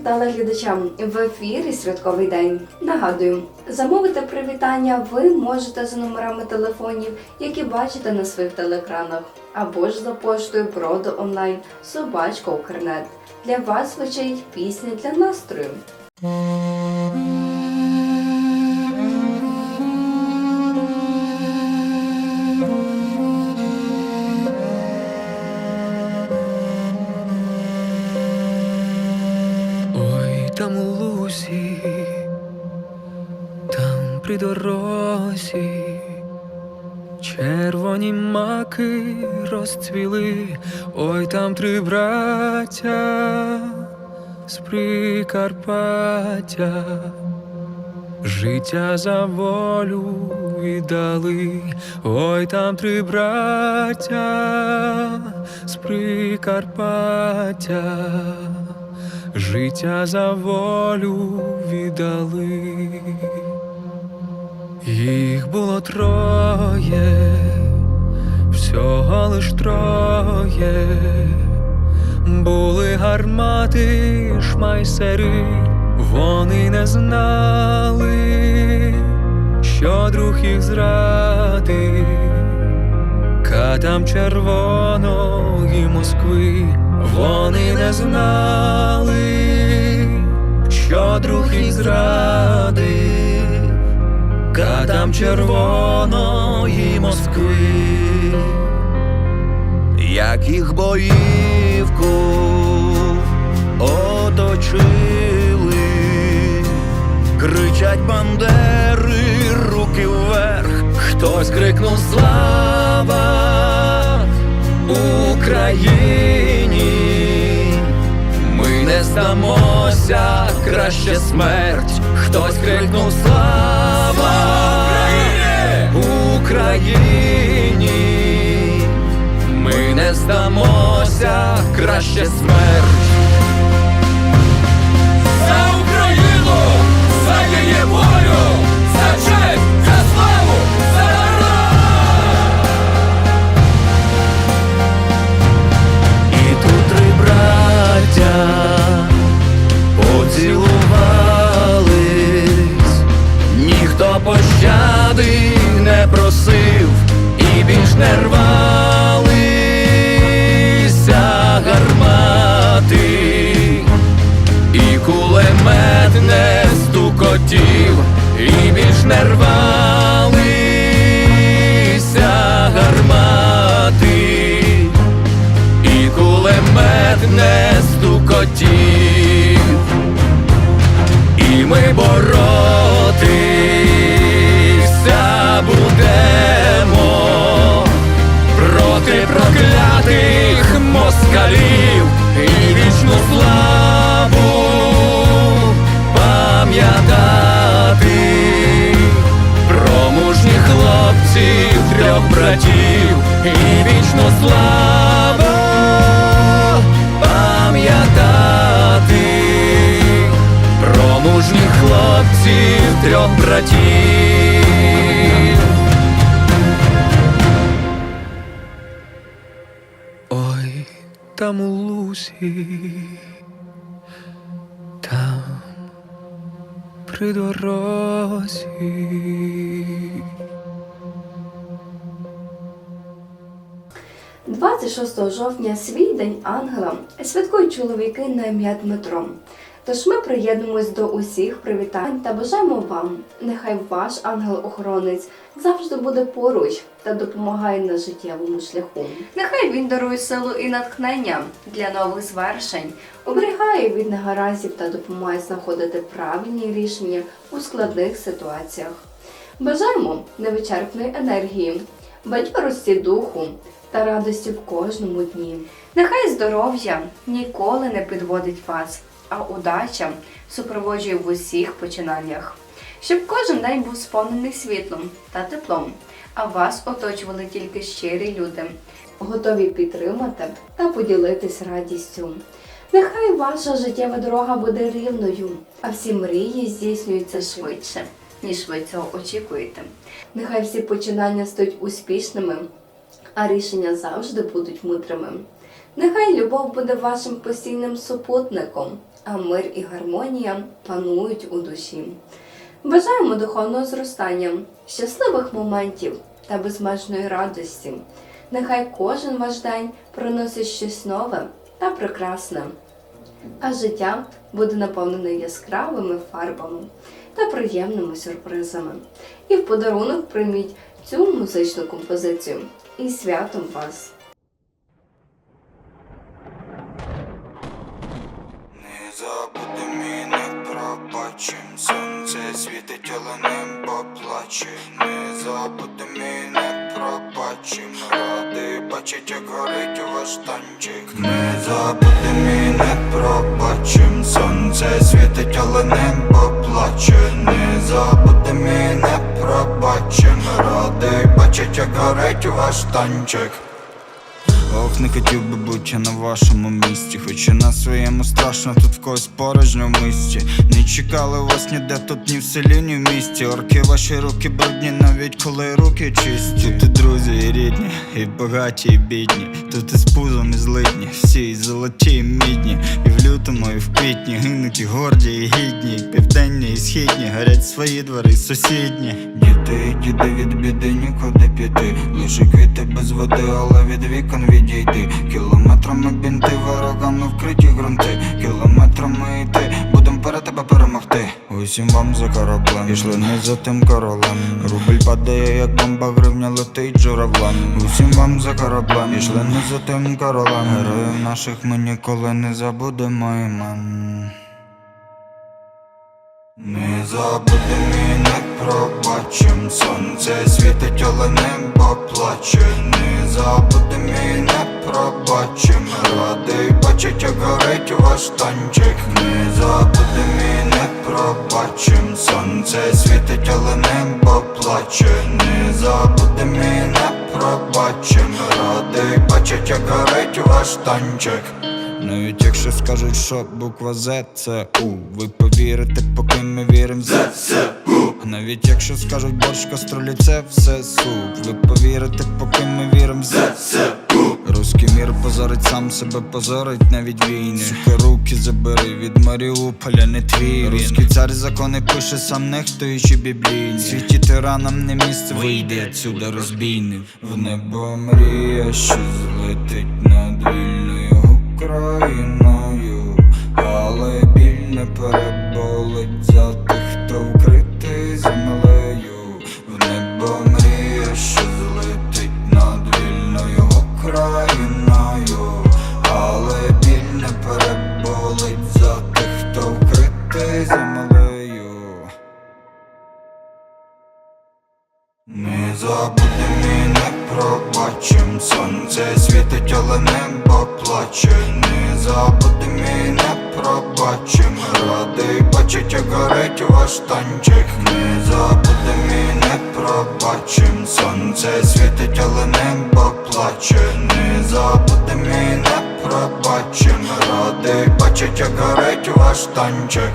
телеглядачам в ефірі Святковий день. Нагадую, замовити привітання ви можете за номерами телефонів, які бачите на своїх телеекранах, або ж за поштою проду онлайн собачка Укрнет. Для вас звучить пісня для настрою. Там у лусі, там при дорозі, червоні маки розцвіли, ой, там три браття з Прикарпаття, життя за волю віддали, ой, там три браття з Прикарпаття життя за волю віддали. Їх було троє, всього лиш троє, були гармати, шмайсери, вони не знали, що друг їх зрадив. Катам червоної Москви. Вони не знали, що друг їх зрадив, Катам червоної Москви, як їх боївку оточили, кричать бандери, хтось крикнув слава Україні, ми не здамося, краще смерть, хтось крикнув слава Україні, ми не здамося, краще смерть. Не гармати, і кулемет не стукотів, і більш не трьох братів. Ой, там у лусі, там при дорозі. 26 жовтня свій день ангела святкують чоловіки на ім'я Дмитро. Тож ми приєднуємось до усіх привітань та бажаємо вам, нехай ваш ангел-охоронець завжди буде поруч та допомагає на життєвому шляху. Нехай він дарує силу і натхнення для нових звершень, оберігає від негараздів та допомагає знаходити правильні рішення у складних ситуаціях. Бажаємо невичерпної енергії, бадьорості духу та радості в кожному дні. Нехай здоров'я ніколи не підводить вас, а удача супроводжує в усіх починаннях. Щоб кожен день був сповнений світлом та теплом, а вас оточували тільки щирі люди, готові підтримати та поділитись радістю. Нехай ваша життєва дорога буде рівною, а всі мрії здійснюються швидше, ніж ви цього очікуєте. Нехай всі починання стають успішними, а рішення завжди будуть мудрими. Нехай любов буде вашим постійним супутником, а мир і гармонія панують у душі. Бажаємо духовного зростання, щасливих моментів та безмежної радості. Нехай кожен ваш день приносить щось нове та прекрасне, а життя буде наповнене яскравими фарбами та приємними сюрпризами. І в подарунок прийміть цю музичну композицію і святом вас! Не не пробачим Сонце світить, але не поплаче Не забудем і не пробачим Ради бачить, як горить ваш танчик. Не забудем і не пробачим Сонце світить, але не поплаче Не забудем і не пробачим Ради бачить, як горить ваш танчик Ох, не хотів би бути на вашому місці, хоч і на своєму страшно тут в когось порожньо в місті. Не чекали вас ніде тут, ні в селі, ні в місті. Орки ваші руки брудні, навіть коли руки чисті. Тут і друзі, і рідні, і багаті, і бідні. Тут і з пузом, і злидні, всі і золоті, і мідні. І в лютому, і в квітні гинуть і горді, і гідні, і південні, і східні, горять свої двори, сусідні. Діти, діти від біди нікуди піти. Лише квіти без води, але від вікон відійти. Кілометрами бінти, ворогами вкриті грунти, Кілометрами йти, будем перед тебе перемогти. Усім вам за кораблем, пішли не за тим королем. Рубль падає, як бомба, гривня летить журавлем. Усім вам за кораблем, пішли не за тим королем. Героїв наших ми ніколи не забудемо імен. Не забудем не пробачим. Сонце світить, але небо плаче. Не забудем і не пробачим. Радий бачить, як горить ваш танчик. Не забудем і не пробачим. Сонце світить, але небо плаче. Не забудем і не пробачим. Радий бачить, як горить ваш танчик навіть якщо скажуть, що буква З це У Ви повірите, поки ми віримо ЗСУ Навіть якщо скажуть борщ каструлі, це все суп Ви повірите, поки ми віримо ЗСУ Руський мір позорить сам себе, позорить навіть війни. Сука, руки забери від Маріуполя, не твій. Руський цар закони пише сам нехтуючи біблійні. Світі тиранам не місце вийде отсюда розбійник. В небо мрія, що злетить над вільною Україною, але біль не переболить за тих, хто вкритий землею. В небо мрія, що злетить над вільною Україною, але біль не переболить за тих, хто вкритий землею. Не забудем не пробачим. Сонце світить, але небо плаче. Не забудем і не пробачим. Радий бачить, як горить ваш танчик. Не забудем і не пробачим. Сонце світить, але небо плаче. Не забудем і не пробачим. Радий бачить, як горить ваш танчик